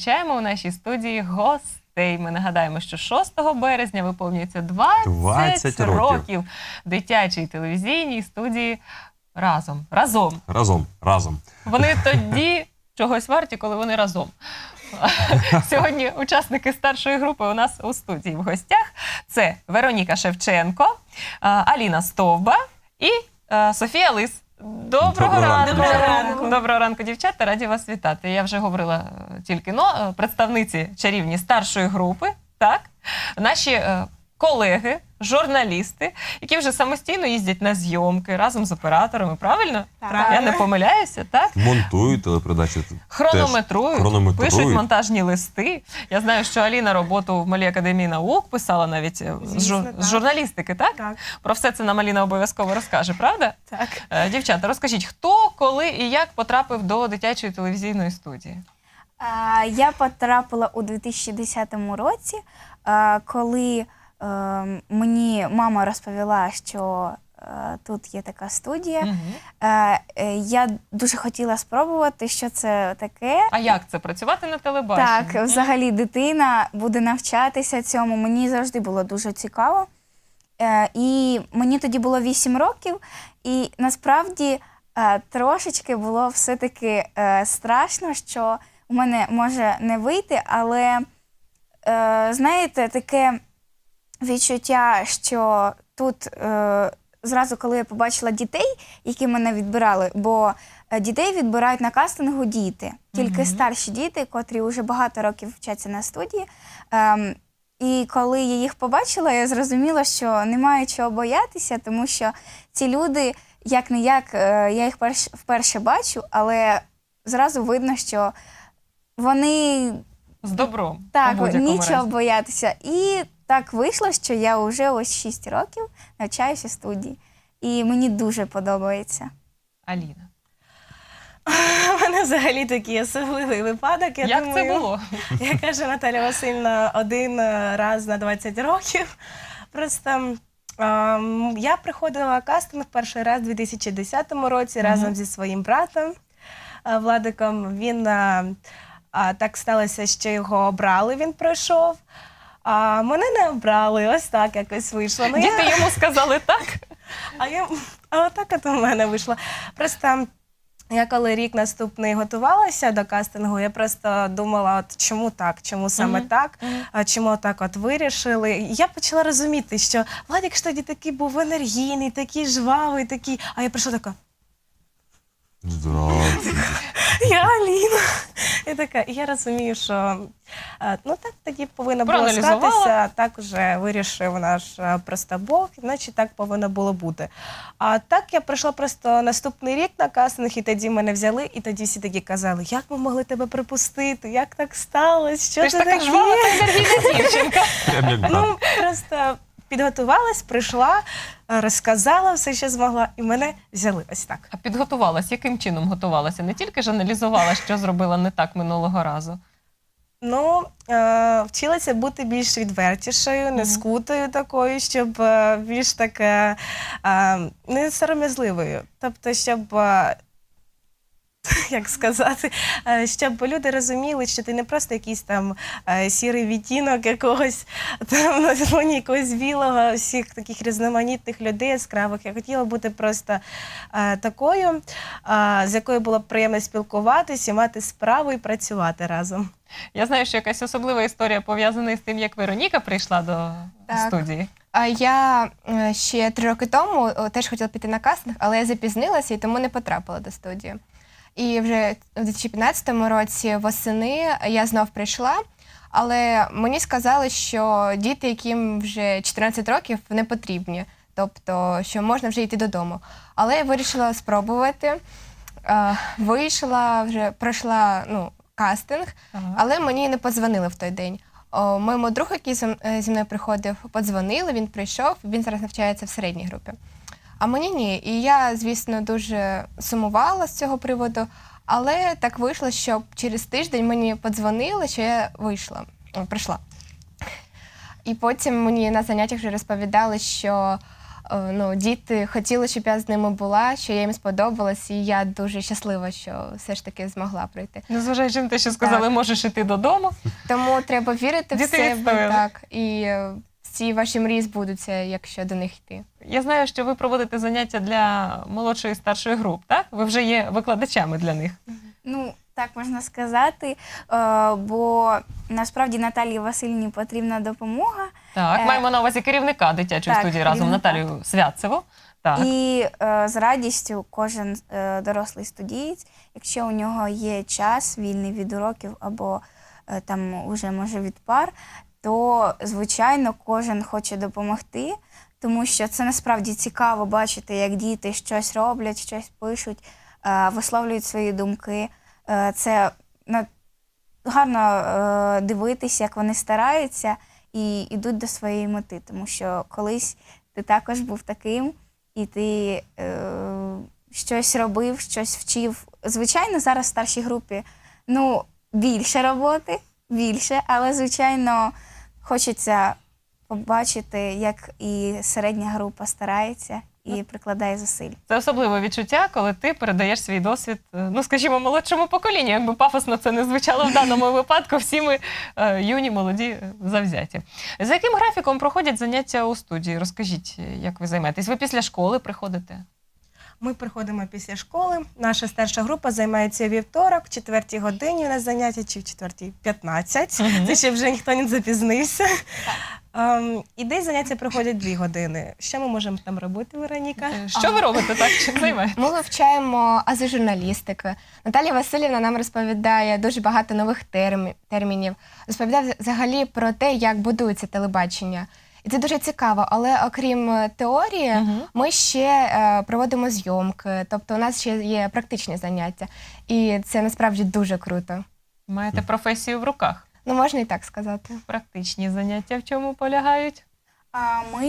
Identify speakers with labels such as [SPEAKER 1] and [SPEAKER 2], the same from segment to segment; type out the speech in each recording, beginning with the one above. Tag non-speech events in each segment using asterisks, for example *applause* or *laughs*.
[SPEAKER 1] зустрічаємо у нашій студії гостей. Ми нагадаємо, що 6 березня виповнюється 20,
[SPEAKER 2] 20 років.
[SPEAKER 1] років дитячій телевізійній студії разом. Разом.
[SPEAKER 2] Разом, разом.
[SPEAKER 1] Вони тоді чогось варті, коли вони разом. *laughs* Сьогодні учасники старшої групи у нас у студії в гостях. Це Вероніка Шевченко, Аліна Стовба і Софія Лис. Доброго,
[SPEAKER 2] Доброго
[SPEAKER 1] ранку.
[SPEAKER 2] ранку.
[SPEAKER 3] Доброго ранку.
[SPEAKER 1] Доброго ранку, дівчата. Раді вас вітати. Я вже говорила тільки но, е, представниці чарівні старшої групи, так? Наші е, колеги, журналісти, які вже самостійно їздять на зйомки разом з операторами, правильно?
[SPEAKER 3] Так.
[SPEAKER 1] Я не помиляюся, так?
[SPEAKER 2] Монтують телепередачі.
[SPEAKER 1] Хронометрують,
[SPEAKER 2] Теж хронометрують.
[SPEAKER 1] пишуть монтажні листи. Я знаю, що Аліна роботу в Малій академії наук писала навіть е, з,
[SPEAKER 3] Звісно,
[SPEAKER 1] жу-
[SPEAKER 3] так.
[SPEAKER 1] з журналістики, так?
[SPEAKER 3] Так,
[SPEAKER 1] Про все це нам Аліна обов'язково розкаже, правда?
[SPEAKER 3] так.
[SPEAKER 1] Е, Дівчата, розкажіть, хто, коли і як потрапив до дитячої телевізійної студії?
[SPEAKER 4] Я потрапила у 2010 році, коли мені мама розповіла, що е, тут є така студія. Е, е, Я дуже хотіла спробувати, що це таке.
[SPEAKER 1] А як це працювати на телебаченні?
[SPEAKER 4] Так, взагалі дитина буде навчатися цьому. Мені завжди було дуже цікаво. Е, І мені тоді було 8 років, і насправді е, трошечки було все-таки е, страшно, що у мене може не вийти, але е, знаєте, таке відчуття, що тут е, зразу, коли я побачила дітей, які мене відбирали, бо е, дітей відбирають на кастингу діти, тільки старші діти, котрі вже багато років вчаться на студії. Ем, і коли я їх побачила, я зрозуміла, що немає чого боятися, тому що ці люди, як не як, я їх перш, вперше бачу, але зразу видно, що вони
[SPEAKER 1] З добром.
[SPEAKER 4] так, нічого
[SPEAKER 1] разі.
[SPEAKER 4] боятися. І так вийшло, що я вже ось 6 років навчаюся в студії. І мені дуже подобається.
[SPEAKER 1] Аліна. *laughs*
[SPEAKER 3] У мене взагалі такий особливий випадок. Я
[SPEAKER 1] як
[SPEAKER 3] думаю,
[SPEAKER 1] це було? *laughs*
[SPEAKER 3] Як каже Наталя Васильівна, один е, раз на 20 років. Просто ем, я приходила на кастинг перший раз у 2010 році
[SPEAKER 1] Мгм.
[SPEAKER 3] разом зі своїм братом е, Владиком. Він е, а, так сталося, що його обрали, він пройшов. А мене не обрали, ось так якось вийшло. Ну, я-
[SPEAKER 1] Діти йому сказали так.
[SPEAKER 3] А я а отак от у мене вийшло. Просто я коли рік наступний готувалася до кастингу, я просто думала, от чому так, чому саме
[SPEAKER 1] Мгм.
[SPEAKER 3] так, а чому так от вирішили. І я почала розуміти, що Владик ж тоді такий був енергійний, такий жвавий, такий. А я прийшла така,
[SPEAKER 2] Здравствуйте.
[SPEAKER 3] я Аліна. І така, і я розумію, що е, ну так тоді повинно було
[SPEAKER 1] Проаналізувала.
[SPEAKER 3] статися, так вже вирішив наш е, просто Бог, значить так повинно було бути. А так я прийшла просто наступний рік на кастинг, і тоді мене взяли, і тоді всі такі казали, як ми могли тебе припустити, як так сталося, що
[SPEAKER 1] Ти ж така
[SPEAKER 3] таке?»
[SPEAKER 1] жвава та енергійна дівчинка.
[SPEAKER 2] Прям як брат.
[SPEAKER 3] Ну, просто підготувалась, прийшла, е, розказала все, що змогла, і мене взяли ось так.
[SPEAKER 1] А підготувалась, яким чином готувалася? Не тільки ж аналізувала, що зробила не так минулого разу.
[SPEAKER 3] Ну, е, вчилася бути більш відвертішою, не скутою такою, щоб е, більш таке е, не сором'язливою. Тобто, щоб. е, *laughs* Як сказати, е, щоб люди розуміли, що ти не просто якийсь там е, сірий відтінок якогось *laughs* там на фоні якогось білого, всіх таких різноманітних людей яскравих. Я хотіла бути просто е, такою, з якою було б приємно спілкуватися, мати справу і працювати разом.
[SPEAKER 1] Я знаю, що якась особлива історія пов'язана з тим, як Вероніка прийшла до
[SPEAKER 5] Так.
[SPEAKER 1] студії.
[SPEAKER 5] А я ще три роки тому теж хотіла піти на кастинг, але я запізнилася і тому не потрапила до студії. І вже у 2015 році восени я знов прийшла, але мені сказали, що діти, яким вже 14 років, не потрібні, тобто що можна вже йти додому. Але я вирішила спробувати. Е, Вийшла вже пройшла ну, кастинг,
[SPEAKER 1] Ага.
[SPEAKER 5] але мені не подзвонили в той день. О, моєму другу, який е, зі мною приходив, подзвонили, він прийшов, він зараз навчається в середній групі. А мені ні. І я, звісно, дуже сумувала з цього приводу, але так вийшло, що через тиждень мені подзвонили, що я вийшла, о, прийшла. І потім мені на заняттях вже розповідали, що е, ну, діти хотіли, щоб я з ними була, що я їм сподобалась, і я дуже щаслива, що все ж таки змогла прийти.
[SPEAKER 1] Незважаючи на те, що сказали,
[SPEAKER 5] Так.
[SPEAKER 1] можеш іти додому.
[SPEAKER 5] Тому треба вірити в
[SPEAKER 1] Діти
[SPEAKER 5] себе, так, і всі ваші мрії збудуться, якщо до них йти.
[SPEAKER 1] Я знаю, що ви проводите заняття для молодшої і старшої груп, так? Ви вже є викладачами для них.
[SPEAKER 4] Ну, так можна сказати, е, бо насправді Наталії Васильівні потрібна допомога.
[SPEAKER 1] Так,
[SPEAKER 4] Е,
[SPEAKER 1] маємо на увазі керівника дитячої
[SPEAKER 4] так,
[SPEAKER 1] студії разом
[SPEAKER 4] керівника.
[SPEAKER 1] Наталію Святцеву. Так.
[SPEAKER 4] І е, з радістю кожен е, дорослий студієць, якщо у нього є час вільний від уроків або е, там уже може від пар, то звичайно кожен хоче допомогти, тому що це насправді цікаво бачити, як діти щось роблять, щось пишуть, е, висловлюють свої думки. Е, це гарно е, дивитися, як вони стараються і йдуть до своєї мети, тому що колись ти також був таким, і ти щось робив, щось вчив. Звичайно, зараз в старшій групі ну, більше роботи, більше, але, звичайно, хочеться побачити, як і середня група старається і прикладає зусиль.
[SPEAKER 1] Це особливе відчуття, коли ти передаєш свій досвід, е, ну скажімо, молодшому поколінню. Якби пафосно це не звучало в даному *laughs* випадку, всі ми е, юні, молоді, е, завзяті. За яким графіком проходять заняття у студії? Розкажіть, як ви займаєтесь? Ви після школи приходите?
[SPEAKER 3] Ми приходимо після школи. Наша старша група займається вівторок, в четвертій годині у нас заняття, чи в четвертій 15.
[SPEAKER 1] Мгм.
[SPEAKER 3] Це ще вже ніхто не запізнився. Ем, і десь заняття проходять дві години. Що ми можемо там робити, Вероніка?
[SPEAKER 1] Е, Що ви робите так? Чим займаєтесь?
[SPEAKER 5] Ми вивчаємо ази журналістики. Наталія Васильівна нам розповідає дуже багато нових термі- термінів. Розповідає взагалі про те, як будується телебачення. І це дуже цікаво. Але окрім е, теорії,
[SPEAKER 1] Мгм.
[SPEAKER 5] ми ще е, проводимо зйомки. Тобто, у нас ще є практичні заняття, і це насправді дуже круто.
[SPEAKER 1] Маєте професію в руках.
[SPEAKER 5] Ну можна і так сказати.
[SPEAKER 1] Практичні заняття в чому полягають?
[SPEAKER 4] А ми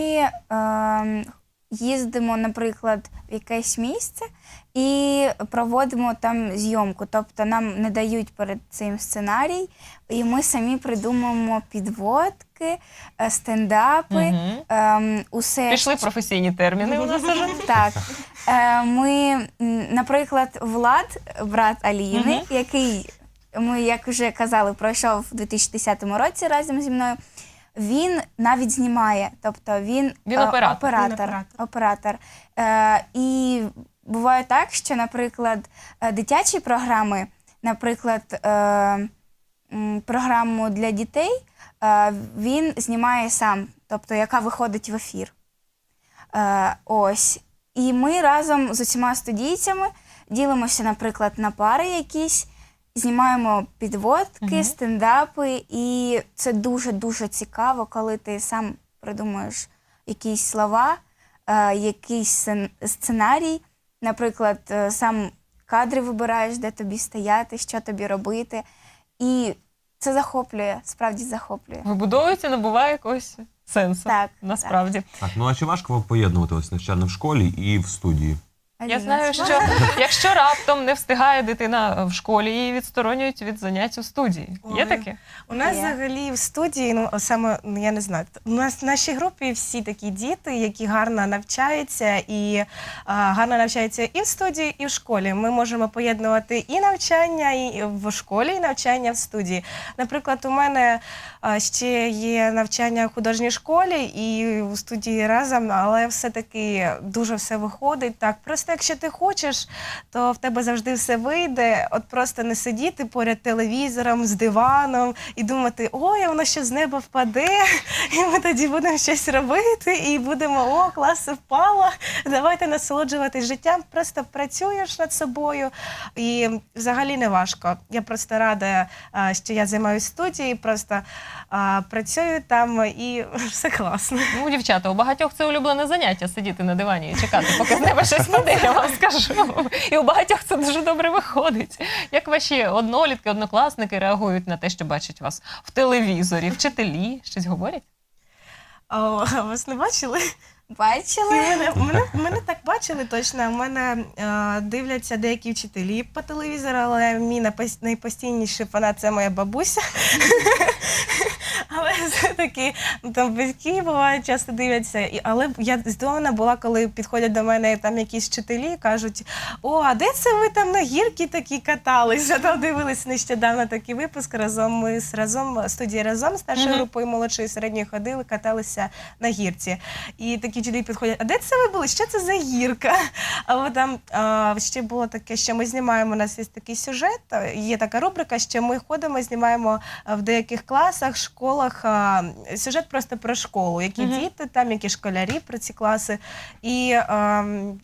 [SPEAKER 4] е, їздимо, наприклад, в якесь місце і проводимо там зйомку. Тобто нам не дають перед цим сценарій, і ми самі придумуємо підводки, е, стендапи,
[SPEAKER 1] Мгм.
[SPEAKER 4] е, усе
[SPEAKER 1] Пішли професійні терміни у нас уже. *laughs*
[SPEAKER 4] так. Е, ми, м, наприклад, Влад, брат Аліни,
[SPEAKER 1] Мгм.
[SPEAKER 4] який ми, як вже казали, пройшов у 2010 році разом зі мною. Він навіть знімає, тобто він,
[SPEAKER 1] Він
[SPEAKER 4] е,
[SPEAKER 1] оператор.
[SPEAKER 4] оператор,
[SPEAKER 3] Він оператор.
[SPEAKER 4] оператор. Е, і буває так, що, наприклад, е, дитячі програми, наприклад, е, програму для дітей, е, він знімає сам, тобто яка виходить в ефір. Ось. І ми разом з усіма студійцями ділимося, наприклад, на пари якісь, знімаємо підводки,
[SPEAKER 1] Мгм.
[SPEAKER 4] стендапи, і це дуже-дуже цікаво, коли ти сам придумуєш якісь слова, е, якийсь сценарій, наприклад, е, сам кадри вибираєш, де тобі стояти, що тобі робити. І це захоплює, справді захоплює.
[SPEAKER 1] Вибудовується, набуває якогось сенсу.
[SPEAKER 4] Так,
[SPEAKER 1] Насправді.
[SPEAKER 2] Так, ну а чи важко поєднувати ось навчання в школі і в студії?
[SPEAKER 1] Я знаю, що якщо раптом не встигає дитина в школі, її відсторонюють від занять у студії. Є
[SPEAKER 3] Ой.
[SPEAKER 1] таке?
[SPEAKER 3] У нас
[SPEAKER 4] Є.
[SPEAKER 3] взагалі в студії, ну саме ну, я не знаю. У нас в нашій групі всі такі діти, які гарно навчаються, і а, гарно навчаються і в студії, і в школі. Ми можемо поєднувати і навчання, і в школі, і навчання в студії. Наприклад, у мене а, ще є навчання в художній школі і у студії разом, але все-таки дуже все виходить. Так, просто якщо ти хочеш, то в тебе завжди все вийде. От просто не сидіти поряд телевізором з диваном і думати, ой, а воно ще з неба впаде, *laughs* і ми тоді будемо щось робити, і будемо о, клас впало. Давайте насолоджуватись життям. Просто працюєш над собою, і взагалі не важко. Я просто рада, що я займаюся студією, просто а, працюю там і *laughs* все класно.
[SPEAKER 1] Ну, дівчата, у багатьох це улюблене заняття сидіти на дивані і чекати, поки з неба щось *laughs* паде, я вам скажу. І у багатьох це дуже добре виходить. Як ваші однолітки, однокласники реагують на те, що бачать вас в телевізорі, вчителі щось говорять?
[SPEAKER 3] А вас не бачили?
[SPEAKER 4] Бачили?
[SPEAKER 3] Мене, мене, мене так бачили точно. У мене е, дивляться деякі вчителі по телевізору, але мій найпостійніший фанат це моя бабуся. Але *laughs* все-таки там батьки бувають часто дивляться. І, але я здивована була, коли підходять до мене там якісь вчителі, кажуть: О, а де це ви там на гірки такі каталися? Там дивились нещодавно такий випуск. Разом ми з разом студії разом старшою
[SPEAKER 1] Мгм.
[SPEAKER 3] групою молодшої середньої ходили, каталися на гірці. І такі вчителі підходять: А де це ви були? Що це за гірка? Або там а, ще було таке, що ми знімаємо. У нас є такий сюжет, є така рубрика, що ми ходимо, знімаємо в деяких класах, школах а, сюжет просто про школу, які
[SPEAKER 1] Мгм.
[SPEAKER 3] діти там, які школярі про ці класи. І а,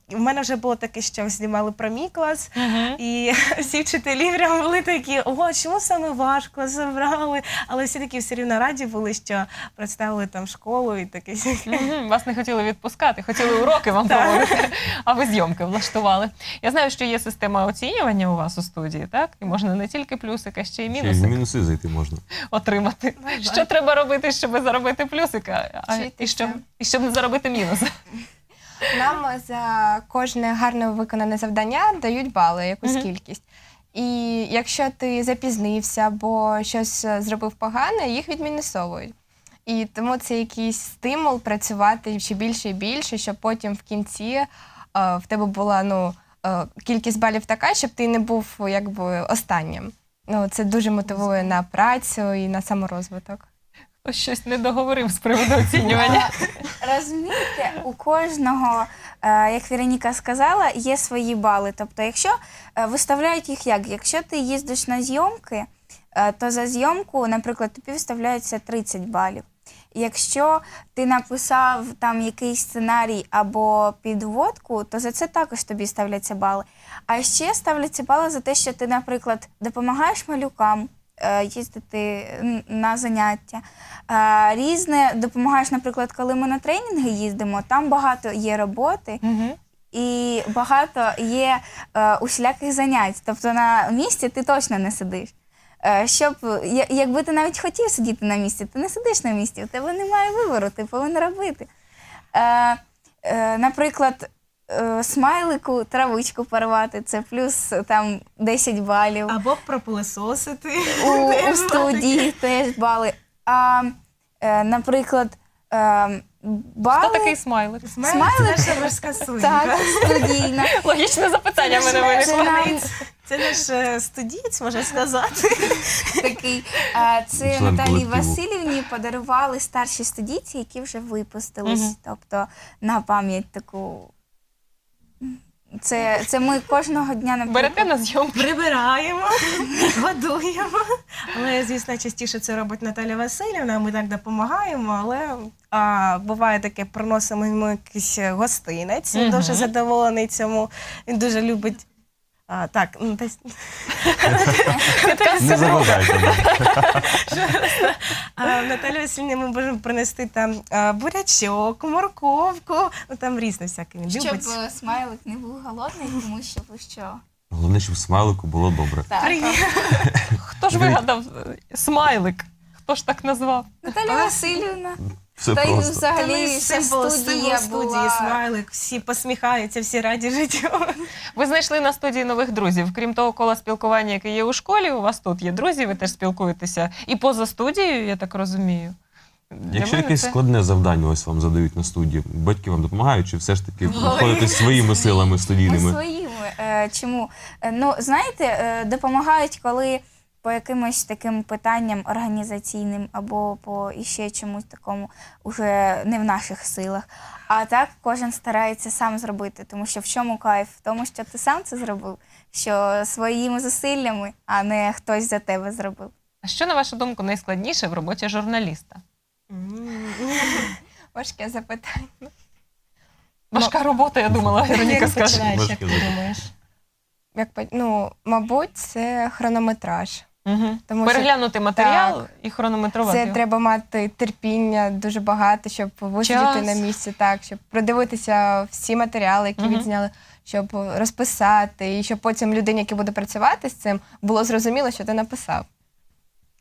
[SPEAKER 3] в мене вже було таке, що знімали про мій клас.
[SPEAKER 1] Мгм.
[SPEAKER 3] І *laughs* всі вчителі прям були такі, ого, чому саме ваш клас забрали? Але всі такі все рівно раді були, що представили там школу і таке.
[SPEAKER 1] Мгм, Вас не хотіли відпускати, хотіли уроки вам *laughs* проводити, а ви зйомки влаштували. Я знаю, що є система оцінювання у вас у студії, так? І можна не тільки плюсика, ще й
[SPEAKER 2] Ще й
[SPEAKER 1] мінуси
[SPEAKER 2] мінуси зайти можна.
[SPEAKER 1] отримати.
[SPEAKER 3] жаль.
[SPEAKER 1] Що треба робити, щоб заробити плюсика, а і щоб, і щоб не заробити мінус? *laughs*
[SPEAKER 5] Нам за кожне гарно виконане завдання дають бали, якусь
[SPEAKER 1] Мгм.
[SPEAKER 5] кількість. І якщо ти запізнився або щось е, зробив погане, їх відмінусовують. І тому це якийсь стимул працювати ще більше і більше, щоб потім в кінці е, в тебе була ну, е, кількість балів така, щоб ти не був якби останнім. Ну, це дуже мотивує на працю і на саморозвиток.
[SPEAKER 1] Ось щось не договорив з приводу оцінювання. *laughs*
[SPEAKER 4] Розумієте, у кожного, е, як Вероніка сказала, є свої бали. Тобто, якщо е, виставляють їх як? Якщо ти їздиш на зйомки, е, то за зйомку, наприклад, тобі виставляється 30 балів. Якщо ти написав там якийсь сценарій або підводку, то за це також тобі ставляться бали. А ще ставляться бали за те, що ти, наприклад, допомагаєш малюкам е, їздити на заняття. Е, Різне допомагаєш, наприклад, коли ми на тренінги їздимо, там багато є роботи
[SPEAKER 1] Мгм.
[SPEAKER 4] і багато є е, усіляких занять. Тобто на місці ти точно не сидиш. Е, щоб, якби ти навіть хотів сидіти на місці, ти не сидиш на місці, у тебе немає вибору, ти повинен робити. Е, е, наприклад, смайлику травичку порвати, це плюс там 10 балів.
[SPEAKER 3] Або пропилесосити.
[SPEAKER 4] У, у студії теж бали. А, наприклад, е, бали...
[SPEAKER 1] Хто такий смайлик?
[SPEAKER 3] Смайлик це наша морська.
[SPEAKER 4] Так, студійна. *laughs*
[SPEAKER 1] Логічне запитання в мене
[SPEAKER 3] Це
[SPEAKER 1] виникло.
[SPEAKER 4] нам
[SPEAKER 3] Це наш е, студієць, можна сказати. *laughs*
[SPEAKER 4] такий. А, Це
[SPEAKER 2] Член
[SPEAKER 4] Наталії
[SPEAKER 2] колективу.
[SPEAKER 4] Васильівні подарували старші студійці, які вже випустились.
[SPEAKER 1] Мгм.
[SPEAKER 4] Тобто на пам'ять таку. Це, це ми кожного дня наприклад,
[SPEAKER 1] Берете на зйом.
[SPEAKER 3] Прибираємо, *laughs* годуємо. Але, звісно, частіше це робить Наталя Васильівна. Ми так допомагаємо, але а, буває таке, приносимо йому якийсь гостинець. Він дуже задоволений цьому. Він дуже любить. А, так, ну, десь- *laughs*
[SPEAKER 2] Не заважайте. *laughs*
[SPEAKER 3] а, Наталя Васильівна ми можемо принести там а, бурячок, морковку, ну там різне всяке. Він
[SPEAKER 4] щоб
[SPEAKER 3] любить.
[SPEAKER 4] е, смайлик не був голодний, тому що ви що.
[SPEAKER 2] Головне, щоб смайлику було добре.
[SPEAKER 4] Так.
[SPEAKER 1] Хто ж вигадав е, смайлик? Хто ж так назвав?
[SPEAKER 4] Наталя Васильівна.
[SPEAKER 2] Все
[SPEAKER 4] Та й
[SPEAKER 2] просто.
[SPEAKER 4] взагалі вся
[SPEAKER 3] символ,
[SPEAKER 4] студія
[SPEAKER 3] символ студії,
[SPEAKER 4] була.
[SPEAKER 3] смайлик, всі посміхаються, всі раді життю.
[SPEAKER 1] Ви знайшли на студії нових друзів. Крім того, кола спілкування, яке є у школі, у вас тут є друзі, ви теж спілкуєтеся. І поза студією, я так розумію. Для
[SPEAKER 2] Якщо
[SPEAKER 1] мене
[SPEAKER 2] якесь
[SPEAKER 1] це-
[SPEAKER 2] складне завдання ось вам задають на студії, батьки вам допомагають, чи все ж таки виходите своїми силами
[SPEAKER 4] Ми
[SPEAKER 2] студійними?
[SPEAKER 4] своїми. Е, Чому? Е, Ну, знаєте, е, допомагають, коли по якимось таким питанням організаційним або по іще чомусь такому уже не в наших силах. А так кожен старається сам зробити, тому що в чому кайф? В тому, що ти сам це зробив, що своїми зусиллями, а не хтось за тебе зробив.
[SPEAKER 1] А що, на вашу думку, найскладніше в роботі журналіста? *laughs*
[SPEAKER 5] Важке запитання.
[SPEAKER 1] Важка робота, я думала, Вероніка скаже.
[SPEAKER 3] починаєш, як ти думаєш?
[SPEAKER 5] Як по- ну, мабуть, це хронометраж.
[SPEAKER 1] Угу.
[SPEAKER 5] Тому що
[SPEAKER 1] Переглянути матеріал і хронометрувати.
[SPEAKER 5] Це
[SPEAKER 1] його.
[SPEAKER 5] треба мати терпіння дуже багато, щоб висидіти
[SPEAKER 1] Час.
[SPEAKER 5] на місці, так, щоб продивитися всі матеріали, які
[SPEAKER 1] Мгм.
[SPEAKER 5] відзняли, щоб розписати, і щоб потім людині, яка буде працювати з цим, було зрозуміло, що ти написав.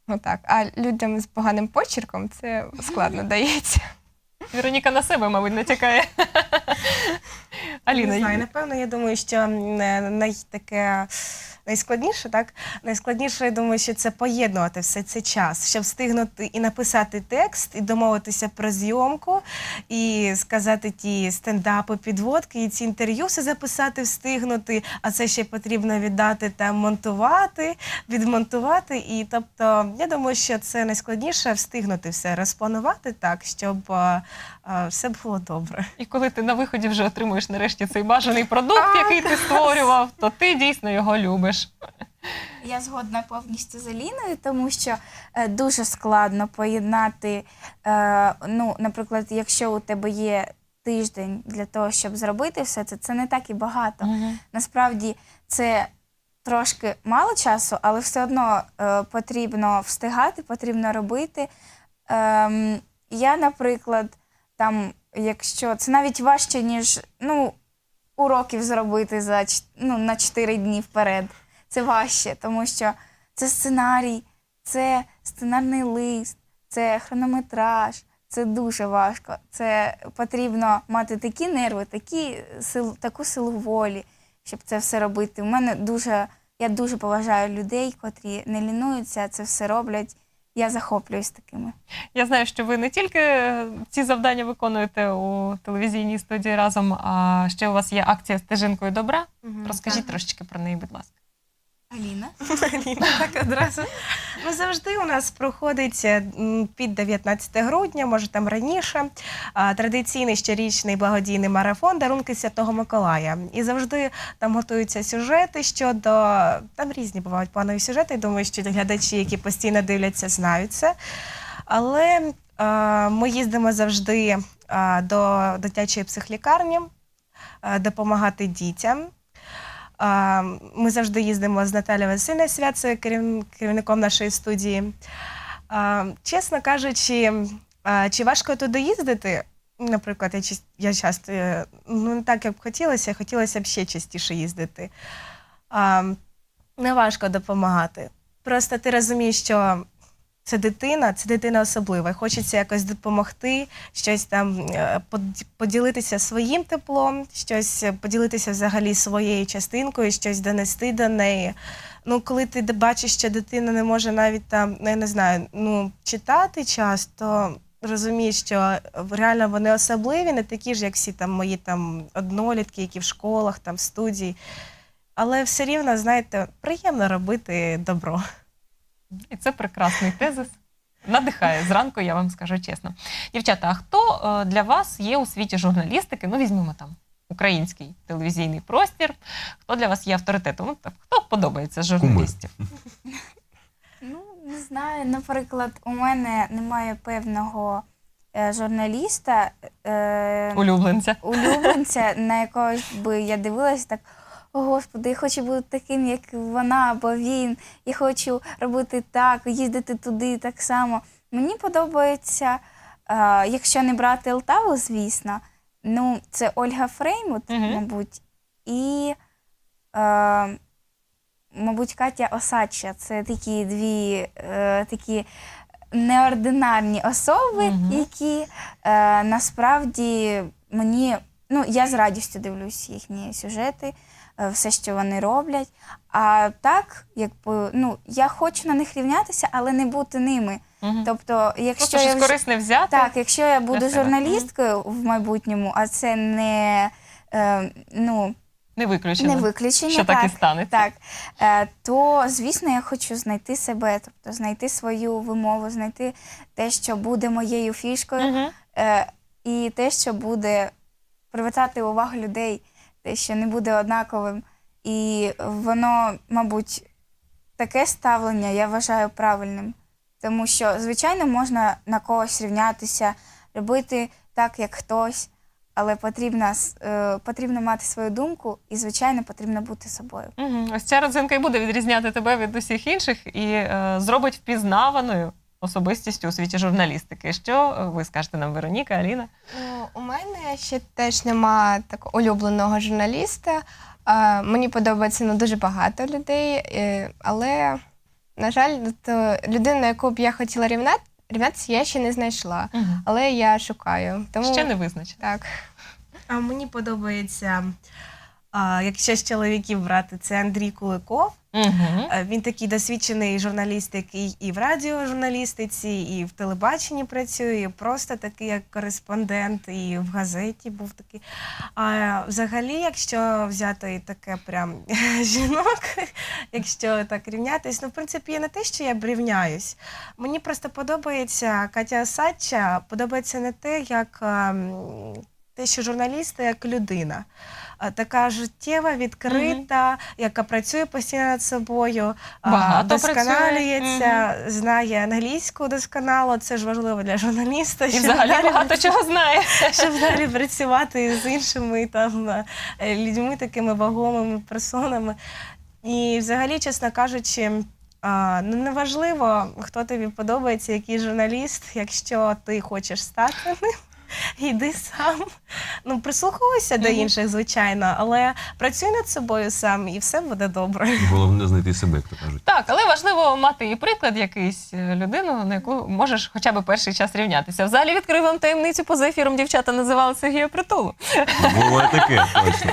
[SPEAKER 5] Отак. А людям з поганим почерком це складно *laughs* дається.
[SPEAKER 1] Вероніка на себе, мабуть, натякає. Аліна,
[SPEAKER 3] Не знаю, напевно, я думаю, що м, е, най таке найскладніше, так найскладніше, я думаю, що це поєднувати все це час, щоб встигнути і написати текст, і домовитися про зйомку, і сказати ті стендапи, підводки, і ці інтерв'ю все записати, встигнути. А це ще потрібно віддати там монтувати, відмонтувати. І тобто, я думаю, що це найскладніше встигнути все розпланувати так, щоб е, все було добре.
[SPEAKER 1] І коли ти на виході вже отримуєш нарешті цей бажаний продукт, який ти створював, то ти дійсно його любиш.
[SPEAKER 4] Я згодна повністю з Аліною, тому що е, дуже складно поєднати. Е, ну, наприклад, якщо у тебе є тиждень для того, щоб зробити все це, це не так і багато. Насправді це трошки мало часу, але все одно е, потрібно встигати, потрібно робити. Ем, я, наприклад, там, якщо це навіть важче, ніж ну, уроків зробити за ну, на 4 дні вперед. Це важче, тому що це сценарій, це сценарний лист, це хронометраж. Це дуже важко. Це потрібно мати такі нерви, такі сил, таку силу волі, щоб це все робити. У мене дуже, я дуже поважаю людей, котрі не лінуються, це все роблять. Я захоплююсь такими.
[SPEAKER 1] Я знаю, що ви не тільки е, ці завдання виконуєте у телевізійній студії разом, а ще у вас є акція стежинкою добра. Розкажіть трошечки про неї, будь ласка.
[SPEAKER 4] Аліна. *laughs*
[SPEAKER 3] Аліна, так одразу. Ну, завжди у нас проходить е, м, під 19 грудня, може там раніше, а, традиційний щорічний благодійний марафон Дарунки Святого Миколая. І завжди там готуються сюжети щодо там різні бувають планові сюжети. Я думаю, що глядачі, які постійно дивляться, знають це. Але е, ми їздимо завжди е, до дитячої психлікарні е, допомагати дітям. Ми завжди їздимо з Наталією Васильною Свят, це керів- керівником нашої студії. Чесно кажучи, чи важко туди їздити? Наприклад, я, часто е, ну, не так, як б хотілося, хотілося б ще частіше їздити. Не важко допомагати. Просто ти розумієш, що це дитина, це дитина особлива. і Хочеться якось допомогти, щось там е, поділитися своїм теплом, щось е, поділитися взагалі своєю частинкою, щось донести до неї. Ну, коли ти бачиш, що дитина не може навіть там, ну, я не знаю, ну, читати часто, розумієш, що е, реально вони особливі, не такі ж, як всі там мої там однолітки, які в школах, там в студії. Але все рівно, знаєте, приємно робити добро.
[SPEAKER 1] І це прекрасний тезис. Надихає зранку, я вам скажу чесно. Дівчата, а хто е, для вас є у світі журналістики? Ну, візьмемо там український телевізійний простір. Хто для вас є авторитетом? Ну, так, хто подобається з журналістів?
[SPEAKER 4] Ну, не знаю. Наприклад, у мене немає певного е, журналіста, е,
[SPEAKER 1] Улюбленця.
[SPEAKER 4] улюбленця, на якого би я дивилась так. О, Господи, я хочу бути таким, як вона або він. Я хочу робити так, їздити туди так само. Мені подобається, е, якщо не брати Лтаву, звісно, ну, це Ольга Фреймут,
[SPEAKER 1] Мгм.
[SPEAKER 4] мабуть, і, е, мабуть, Катя Осадча. Це такі дві е, такі неординарні особи,
[SPEAKER 1] Мгм.
[SPEAKER 4] які е, насправді мені. Ну, я з радістю дивлюсь їхні сюжети, все, що вони роблять. А так, якби ну, я хочу на них рівнятися, але не бути ними.
[SPEAKER 1] Мгм.
[SPEAKER 4] Тобто, якщо
[SPEAKER 1] Просто
[SPEAKER 4] я
[SPEAKER 1] щось корисне взяти.
[SPEAKER 4] так, якщо я буду журналісткою в майбутньому, а це не, е, ну,
[SPEAKER 1] Не виключено.
[SPEAKER 4] не виключення,
[SPEAKER 1] що так,
[SPEAKER 4] так,
[SPEAKER 1] і станеться.
[SPEAKER 4] так, е, то звісно, я хочу знайти себе, тобто знайти свою вимову, знайти те, що буде моєю фішкою,
[SPEAKER 1] Мгм.
[SPEAKER 4] е, і те, що буде привертати увагу людей, те, що не буде однаковим. І воно, мабуть, таке ставлення я вважаю правильним. Тому що, звичайно, можна на когось рівнятися, робити так, як хтось, але потрібно, е, потрібно мати свою думку і, звичайно, потрібно бути собою.
[SPEAKER 1] Мгм. Ось ця родзинка і буде відрізняти тебе від усіх інших і е, зробить впізнаваною особистістю у світі журналістики. Що е, ви скажете нам, Вероніка, Аліна?
[SPEAKER 5] Ну, у мене ще теж нема такого улюбленого журналіста. А, мені подобається ну, дуже багато людей, е, але, на жаль, то людину, яку б я хотіла рівнати, рівнятися, я ще не знайшла. Але я шукаю. Тому
[SPEAKER 1] Ще не визначено.
[SPEAKER 5] так.
[SPEAKER 3] А мені подобається А якщо з чоловіків брати, це Андрій Куликов.
[SPEAKER 1] Угу.
[SPEAKER 3] Він такий досвідчений журналіст, який і в радіожурналістиці, і в телебаченні працює, просто такий як кореспондент, і в газеті був такий. А взагалі, якщо взяти таке прям *laughs* жінок, якщо так рівнятись, ну в принципі є не те, що я рівняюсь. Мені просто подобається Катя Осадча, подобається не те, як. ем, Те, що журналіст як людина, така життєва, відкрита, яка працює постійно над собою,
[SPEAKER 1] Багато
[SPEAKER 3] досконалюється, знає англійську досконало. Це ж важливо для журналіста.
[SPEAKER 1] І
[SPEAKER 3] щоб
[SPEAKER 1] взагалі
[SPEAKER 3] далі
[SPEAKER 1] багато чого знає.
[SPEAKER 3] щоб далі працювати з іншими там е, людьми, такими вагомими персонами. І взагалі, чесно кажучи, а, ну неважливо, хто тобі подобається, який журналіст, якщо ти хочеш стати ним. Йди сам. Ну, прислуховуйся до інших, звичайно, але працюй над собою сам, і все буде добре.
[SPEAKER 2] Головне знайти себе, як то кажуть.
[SPEAKER 1] Так, але важливо мати і приклад якийсь е, людину, на яку можеш хоча б перший час рівнятися. Взагалі відкрив вам таємницю поза ефіром. Дівчата називали Сергія Притулу.
[SPEAKER 2] Буває таке, *laughs* точно.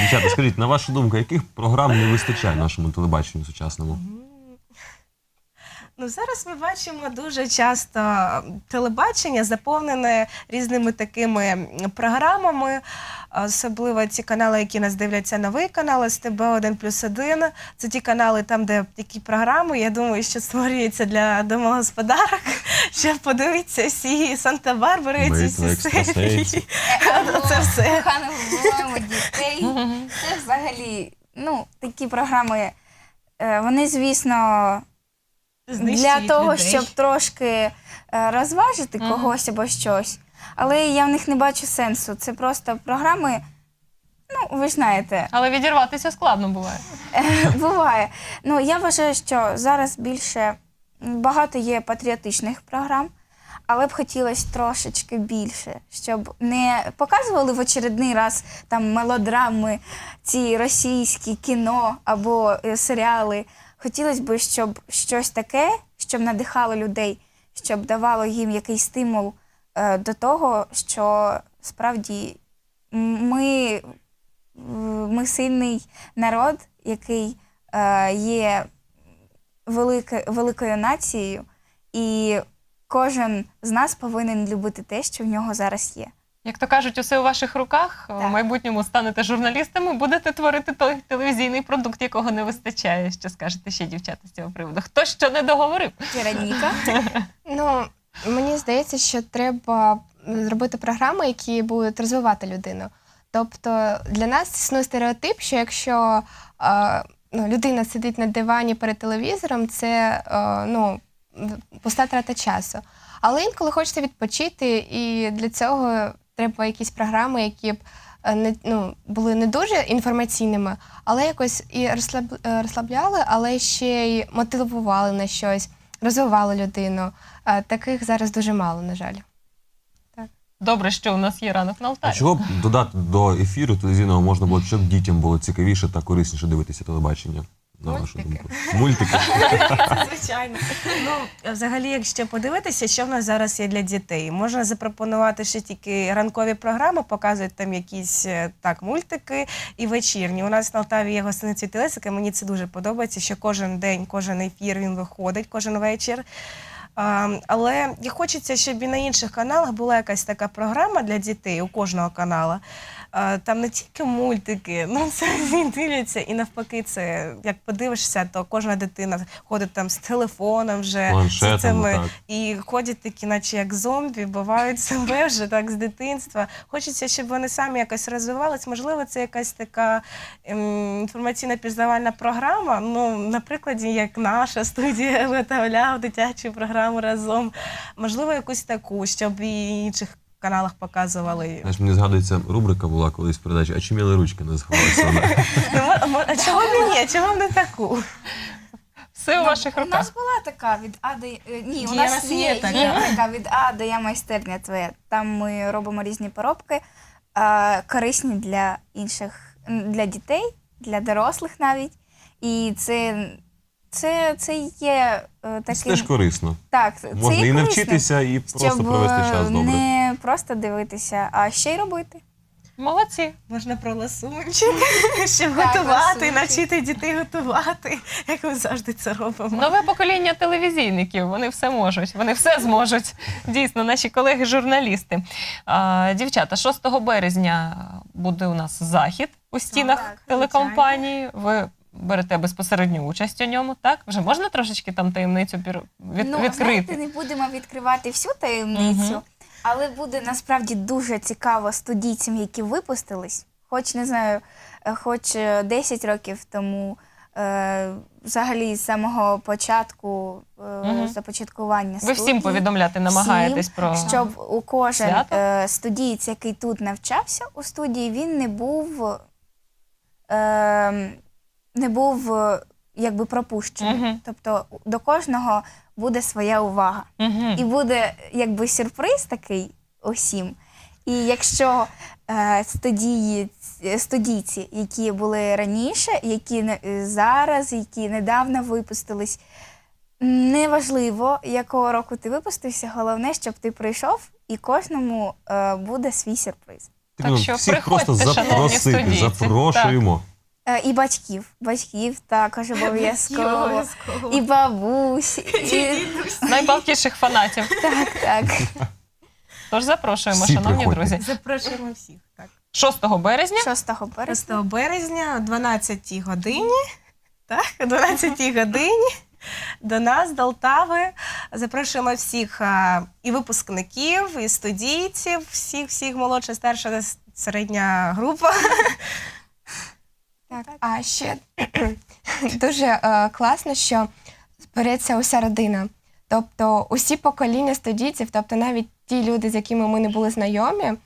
[SPEAKER 2] Дівчата, скажіть, на вашу думку, яких програм не вистачає нашому телебаченню сучасному?
[SPEAKER 3] Ну, зараз ми бачимо дуже часто телебачення заповнене різними такими програмами, особливо ті канали, які нас дивляться новий канал СТБ 1 плюс 1. Це ті канали, там, де такі програми, я думаю, що створюються для домогосподарок, *laughs* щоб подивитися всі Санта-Барбари, ці всі серії. *laughs* Це все.
[SPEAKER 4] Кохано вбиваємо дітей. Це взагалі, ну, такі програми, е, вони, звісно, для того,
[SPEAKER 3] людей.
[SPEAKER 4] щоб трошки е, розважити
[SPEAKER 1] Мгм.
[SPEAKER 4] когось або щось. Але я в них не бачу сенсу. Це просто програми, ну, ви ж знаєте,
[SPEAKER 1] Але відірватися складно буває.
[SPEAKER 4] буває. Ну, я вважаю, що зараз більше м, багато є патріотичних програм, але б хотілося трошечки більше, щоб не показували в очередний раз там мелодрами, ці російські кіно або е, серіали. Хотілося б, щоб щось таке, щоб надихало людей, щоб давало їм якийсь стимул е, до того, що справді ми, ми сильний народ, який е, є великою нацією, і кожен з нас повинен любити те, що в нього зараз є.
[SPEAKER 1] Як то кажуть, усе у ваших руках. В майбутньому станете журналістами, будете творити той телевізійний продукт, якого не вистачає. Що скажете ще, дівчата, з цього приводу? Хто що не договорив?
[SPEAKER 4] Вероніка. *laughs*
[SPEAKER 5] Ну, мені здається, що треба зробити програми, які будуть розвивати людину. Тобто для нас існує стереотип, що якщо е, ну, людина сидить на дивані перед телевізором, це е, ну, пуста трата часу. Але інколи хочеться відпочити, і для цього треба якісь програми, які б е, не, ну, були не дуже інформаційними, але якось і розслаб, е, розслабляли, але ще й мотивували на щось, розвивали людину. Е, Таких зараз дуже мало, на жаль.
[SPEAKER 1] Добре, що у нас є ранок на
[SPEAKER 2] А чого б додати до ефіру телевізійного можна було, щоб дітям було цікавіше та корисніше дивитися телебачення? На вашу
[SPEAKER 1] Мультики.
[SPEAKER 2] думку. Мультики.
[SPEAKER 3] Це *laughs* звичайно. Ну, взагалі, якщо подивитися, що в нас зараз є для дітей, можна запропонувати ще тільки ранкові програми, показують там якісь е, так мультики і вечірні. У нас на Алтаві є гостиниця Телесика. Мені це дуже подобається, що кожен день, кожен ефір він виходить, кожен вечір. А, але і хочеться, щоб і на інших каналах була якась така програма для дітей у кожного канала. Там не тільки мультики, ну *laughs* це дивляться, і навпаки, це як подивишся, то кожна дитина ходить там з телефоном вже
[SPEAKER 2] Планшетом,
[SPEAKER 3] з цими,
[SPEAKER 2] так.
[SPEAKER 3] і ходять такі, наче як зомбі, бувають *laughs* себе вже так з дитинства. Хочеться, щоб вони самі якось розвивались. Можливо, це якась така ем, інформаційна пізнавальна програма. Ну, на прикладі, як наша студія виготовляв дитячу програму разом. Можливо, якусь таку, щоб і інших каналах показували.
[SPEAKER 2] Знаєш, мені згадується, рубрика була колись в передачі, а чи міли ручки називалася вона. *laughs*
[SPEAKER 3] Ну, А чого б і ні? Чого не таку?
[SPEAKER 1] Все у ваших
[SPEAKER 4] У
[SPEAKER 1] руках.
[SPEAKER 4] нас була така від А до Е, ні, у
[SPEAKER 3] у
[SPEAKER 4] нас є,
[SPEAKER 3] така.
[SPEAKER 4] від А до Я майстерня твоя. Там ми робимо різні поробки, е, корисні для інших, м, для дітей, для дорослих навіть. І це, це, це є е,
[SPEAKER 2] Це
[SPEAKER 4] таким.
[SPEAKER 2] теж корисно.
[SPEAKER 4] Так, це
[SPEAKER 2] Можна
[SPEAKER 4] є
[SPEAKER 2] і
[SPEAKER 4] корисним,
[SPEAKER 2] навчитися, і просто
[SPEAKER 4] щоб
[SPEAKER 2] провести
[SPEAKER 4] е,
[SPEAKER 2] час добре.
[SPEAKER 4] не просто дивитися, а ще й робити.
[SPEAKER 1] Молодці.
[SPEAKER 3] Можна про ласунчик, *laughs* щоб
[SPEAKER 4] Так,
[SPEAKER 3] готувати,
[SPEAKER 4] ласунчик.
[SPEAKER 3] навчити дітей готувати, як ми завжди це робимо.
[SPEAKER 1] Нове покоління телевізійників. Вони все можуть, вони все зможуть. Дійсно, наші колеги-журналісти. А, дівчата, 6 березня буде у нас захід у стінах
[SPEAKER 3] Так,
[SPEAKER 1] телекомпанії. Ви берете безпосередню участь у ньому, так? Вже можна трошечки там таємницю пір- від,
[SPEAKER 4] ну,
[SPEAKER 1] відкрити?
[SPEAKER 4] знаєте, не будемо відкривати всю таємницю,
[SPEAKER 1] Мгм.
[SPEAKER 4] але буде насправді дуже цікаво студійцям, які випустились, хоч не знаю, е, хоч е, 10 років тому, е, взагалі з самого початку е,
[SPEAKER 1] Мгм.
[SPEAKER 4] започаткування
[SPEAKER 1] Ви всім повідомляти намагаєтесь про
[SPEAKER 4] щоб у кожен е, студієць, який тут навчався у студії, він не був, е, не був е, якби пропущений.
[SPEAKER 1] Мгм.
[SPEAKER 4] Тобто до кожного буде своя увага.
[SPEAKER 1] Мгм.
[SPEAKER 4] І буде якби сюрприз такий усім. І якщо е, студії, студійці, які були раніше, які не- е, зараз, які недавно випустились, неважливо, якого року ти випустився, головне, щоб ти прийшов, і кожному е, буде свій сюрприз.
[SPEAKER 1] Так
[SPEAKER 2] Ну,
[SPEAKER 1] що
[SPEAKER 2] всіх просто запросити,
[SPEAKER 1] студійці.
[SPEAKER 2] запрошуємо.
[SPEAKER 4] Е, і батьків, батьків також *laughs* обов'язково,
[SPEAKER 3] Обов'язково.
[SPEAKER 4] і бабусь, *laughs* і...
[SPEAKER 1] Найпалкіших фанатів. *laughs*
[SPEAKER 4] так, так.
[SPEAKER 1] Тож запрошуємо,
[SPEAKER 2] Всі
[SPEAKER 1] шановні
[SPEAKER 2] приходьте.
[SPEAKER 1] друзі.
[SPEAKER 3] Запрошуємо всіх. Так.
[SPEAKER 1] 6 березня
[SPEAKER 4] 6 березня.
[SPEAKER 3] 6 березня о 12 годині, так, о 12 годині до нас, до Полтави. Запрошуємо всіх а, і випускників, і студійців, всіх, всіх молодша, старша, середня група.
[SPEAKER 5] Так, а ще *clears throat* дуже е, класно, що збереться уся родина. Тобто усі покоління студійців, тобто навіть ті люди, з якими ми не були знайомі, е,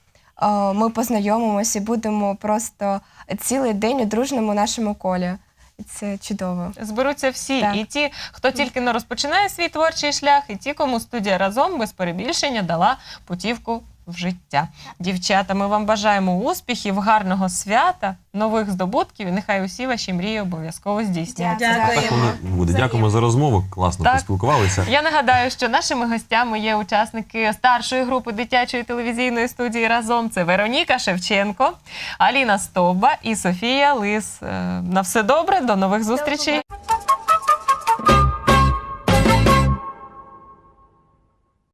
[SPEAKER 5] ми познайомимося і будемо просто цілий день у дружному нашому колі. І це чудово.
[SPEAKER 1] зберуться всі,
[SPEAKER 5] Так.
[SPEAKER 1] і ті, хто тільки не розпочинає свій творчий шлях, і ті, кому студія разом без перебільшення дала путівку в життя. Дівчата, ми вам бажаємо успіхів, гарного свята, нових здобутків, і нехай усі ваші мрії обов'язково здійсняться.
[SPEAKER 2] Воно буде. Дякуємо за розмову. Класно
[SPEAKER 1] Так.
[SPEAKER 2] поспілкувалися.
[SPEAKER 1] Я нагадаю, що нашими гостями є учасники старшої групи дитячої телевізійної студії разом. Це Вероніка Шевченко, Аліна Стовба і Софія Лис. Е, На все добре, до нових зустрічей.